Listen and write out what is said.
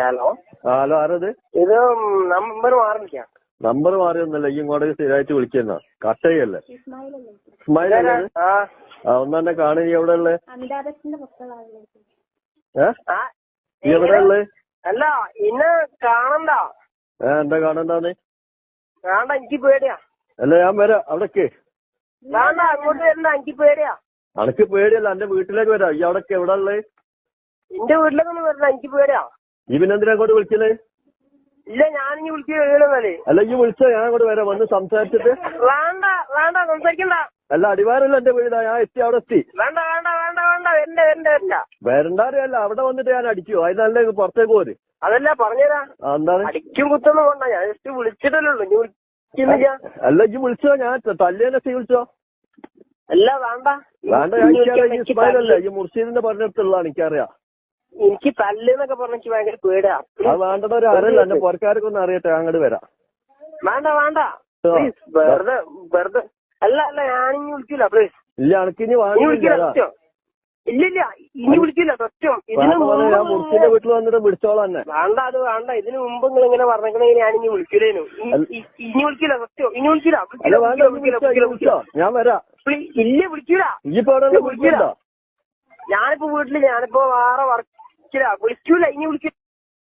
Hello? Hello ആരത്? ഇത് number മാറിക്കാം number മാറിയൊന്നല്ല ഈ ഇങ്ങോട്ടേക്ക് സ്ഥിരമായിട്ട് വിളിക്കുന്ന. കട്ടയല്ലേ? ഇസ്മായിൽ ആ. ഒന്നെ കാണുക നീ എവിടെ ഉള്ളേ? നീ എവിടെ ഉള്ളേ? അല്ല ഇന്നെ കാണണ്ട. ഏ എന്താ കാണണ്ടാന്ന്? കാണണ്ട എനിക്ക് പേടിയാ. അല്ല ഞാൻ വരാം അവിടേക്ക്. വേണ്ട അങ്ങോട്ട് വരണ്ട എനിക്ക് പേടിയാ. അനക്ക് പേടിയല്ല എന്റെ വീട്ടിലേക്ക് വരാം. ഈ അവിടേക്ക് എവിടെ ഉള്ളേ? എന്റെ വീട്ടിലേക്കൊന്നും വരണ്ട എനിക്ക് പേടിയാ. ഈ പിന്നെ എന്തിനാ അങ്ങോട്ട് വിളിക്കണേ? ഇല്ല ഞാനിങ്ങി കഴിയണമെന്നാലേ അല്ല ഈ വിളിച്ചോ ഞാൻ അങ്ങോട്ട് വരാം വന്ന് സംസാരിച്ചിട്ട്. വേണ്ട വേണ്ട സംസാരിക്കണ്ട. അല്ല അടിവാരല്ല എന്റെ വീടാ ഞാൻ എത്തി അവിടെ എത്തി. വേണ്ട വേണ്ട വേണ്ട വേണ്ട വരണ്ട വരണ്ട വരണ്ട. വരണ്ടാരല്ല അവിടെ വന്നിട്ട് ഞാൻ അടിക്കുവോ നല്ല പുറത്തേക്ക് പോര്. അതല്ല പറഞ്ഞുതരാ എന്താണ്? അടിക്കും കുത്തൊന്നും വേണ്ട. ഞാൻ ജസ്റ്റ് വിളിച്ചിട്ടല്ലേ ഉള്ളൂ. വിളിക്കുന്നില്ല. അല്ല ഇജ്ജ് വിളിച്ചോ ഞാൻ തല്ലേനെ വിളിച്ചോ? അല്ല വേണ്ട. വേണ്ട ഞാൻ ഇസ്മായിലല്ലേ ഈ മുർഷീദിന്റെ പറഞ്ഞിടത്തുള്ളതാണ് എനിക്കറിയാം. എനിക്ക് തല്ലെന്നൊക്കെ പറഞ്ഞ എനിക്ക് ഭയങ്കര പേടാ അത് വേണ്ടത് ഒരു അറിയില്ല എന്റെ പുറക്കാർക്കൊന്നും അറിയട്ടെ അങ്ങോട്ട് വരാം. വേണ്ട വേണ്ട. പ്ലീസ് വെറുതെ വെറുതെ. അല്ല അല്ല ഞാനിനി വിളിക്കൂല പ്ലീസ് ഇല്ല എനിക്ക് ഇനി വിളിക്കില്ല സത്യം. ഇല്ല ഇല്ല ഇനി വിളിക്കില്ല സത്യം. ഇതിന് ഞാൻ വീട്ടിൽ വന്നിട്ട് വിളിച്ചോളാം തന്നെ വേണ്ട അത് വേണ്ട. ഇതിന് മുമ്പ് നിങ്ങൾ ഇങ്ങനെ പറഞ്ഞെങ്കിൽ ഇനി വിളിക്കില്ലേനു ഇനി വിളിക്കില്ല സത്യം. ഇനി വിളിക്കില്ല വിളിക്കില്ല വിളിക്കില്ല ഞാൻ വരാം. ഇല്ല വിളിക്കൂല. ഇനിയിപ്പോ വിളിക്കില്ല. ഞാനിപ്പോ വീട്ടിൽ ഞാനിപ്പോ വേറെ വർക്കില്ല വിളിക്കൂല ഇനി വിളിക്കില്ല